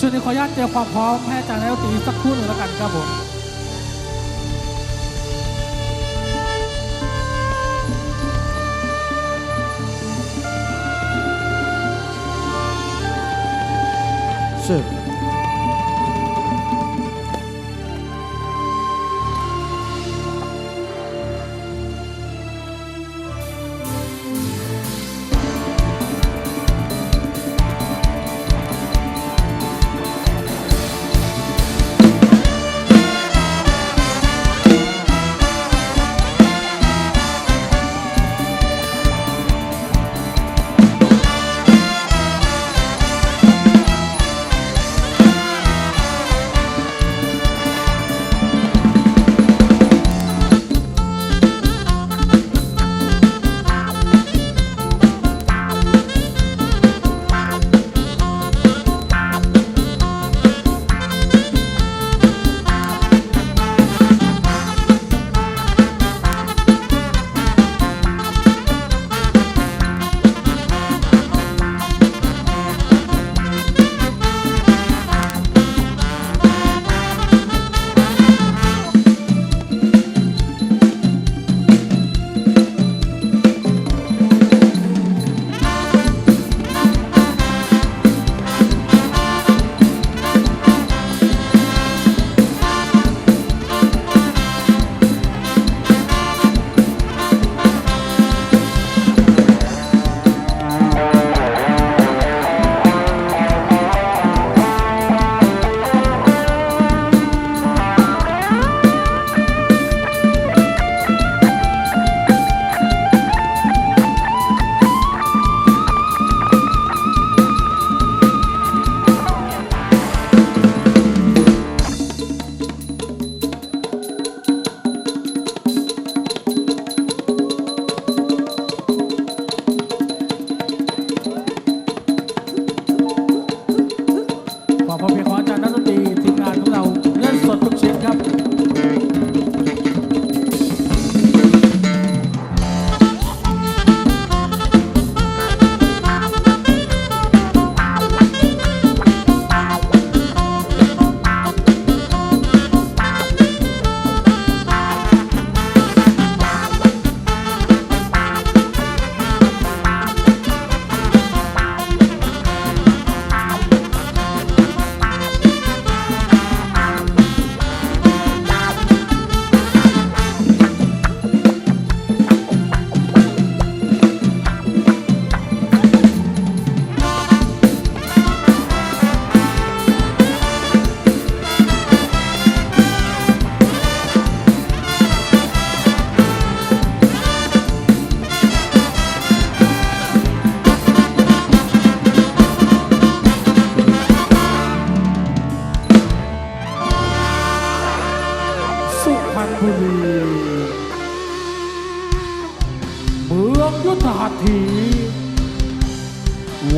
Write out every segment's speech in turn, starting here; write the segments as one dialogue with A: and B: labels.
A: ช่วงนี้ขออนุญาตเตรียมความพร้อมให้อาจารย์นักตีสักครู่หนึ่งแล้วกันครับผม
B: 是。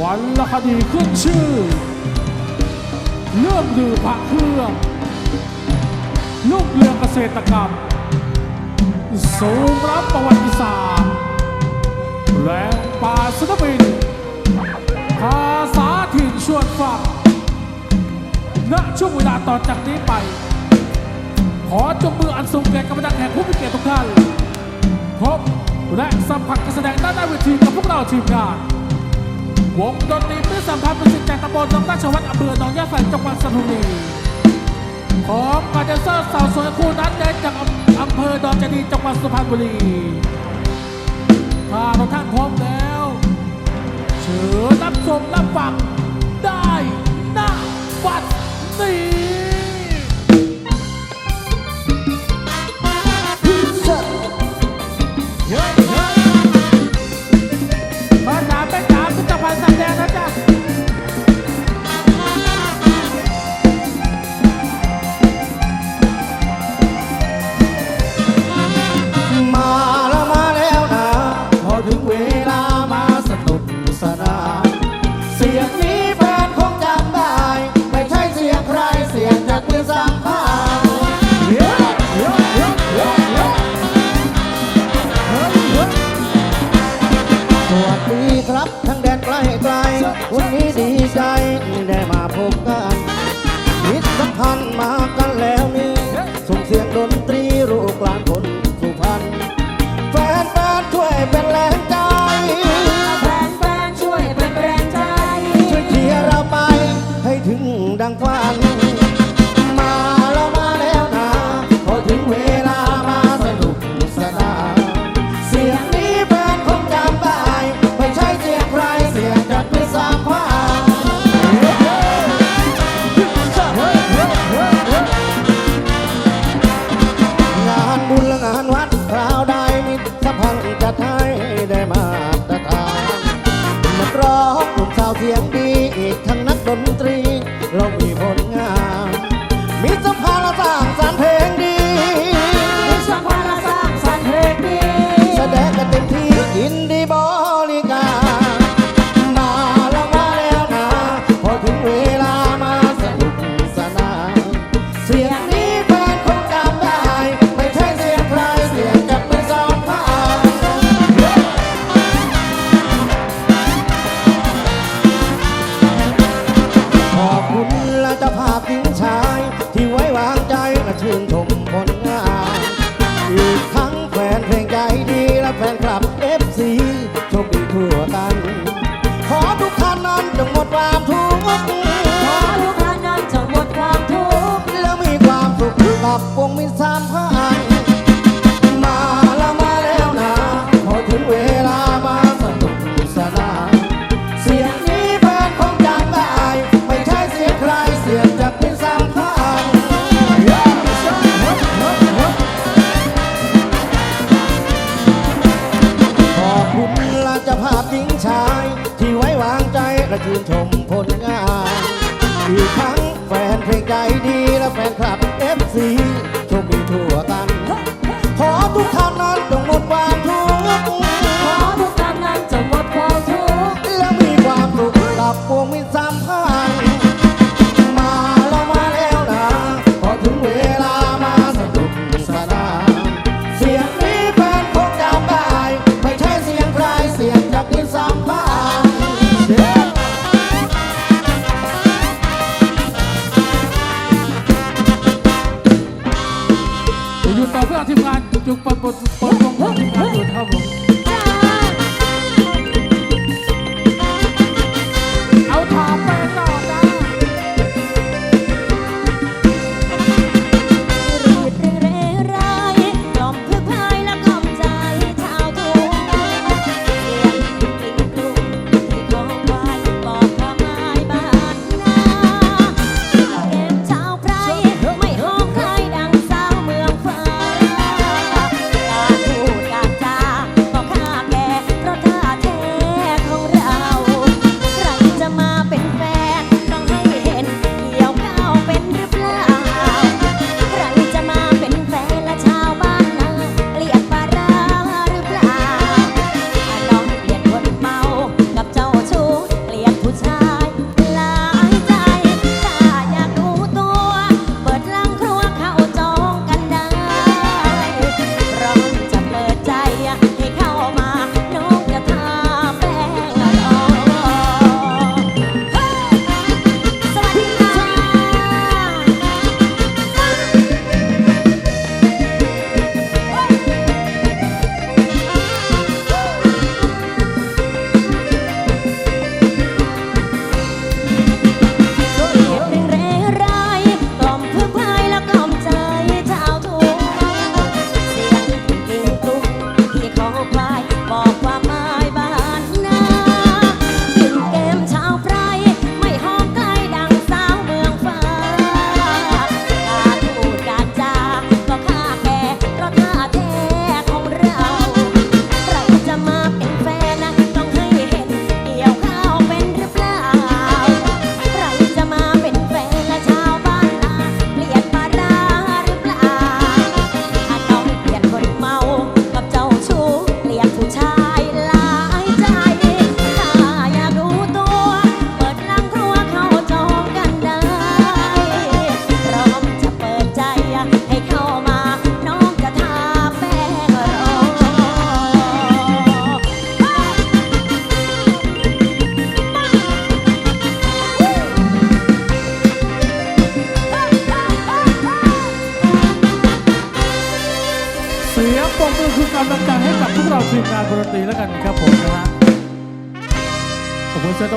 A: วันละคดีขึ้นชื่อ เรื่องดื่มพระเครื่องลูกเรือเกษตรกรรม สูงรับประวัติศาสตร์แหล่ป่าศิลปิน ภาษาถิ่นชวนฟังณช่วงเวลาต่อจากนี้ไป ขอจงมืออันสูงแก่กรรมการแห่งผู้มีเกียรติทุกท่านพบและสัมผัสการแสดงด้านหน้าเวทีกับพวกเราทีมงาน วงดนตรีเพื่อสัมพันธ์ประสิทธิ์จากตำบลหนองราชวัดอำเภอหนองยาแฝกจังหวัดสุพรรณบุรีของคอนเดนเซอร์สาวสวยคู่นัดเดนจากอำเภอดอนจดีจังหวัดสุพรรณบุรีถ้าทุกท่านพร้อมแล้วเชิญรับชมรับฟังได้ณ
B: วัดนี้าวเสียงดีอีกทั้งนักดนตรีเรา ค
C: วา
B: มทุกข์ มีทั้งแฟนเพลงใจดีและแฟนคลับเอฟซีโชคดีทั่วกัน ขอทุกท่านนั้น
C: ต้องหมดความทุกข์
B: ขอ
D: ทุกท่านนั้
C: นจะหมดความทุกข์และมีความสุขกับพ
D: วงมิตร แล้วกันครับผมนะฮะขอบคุณเซตโต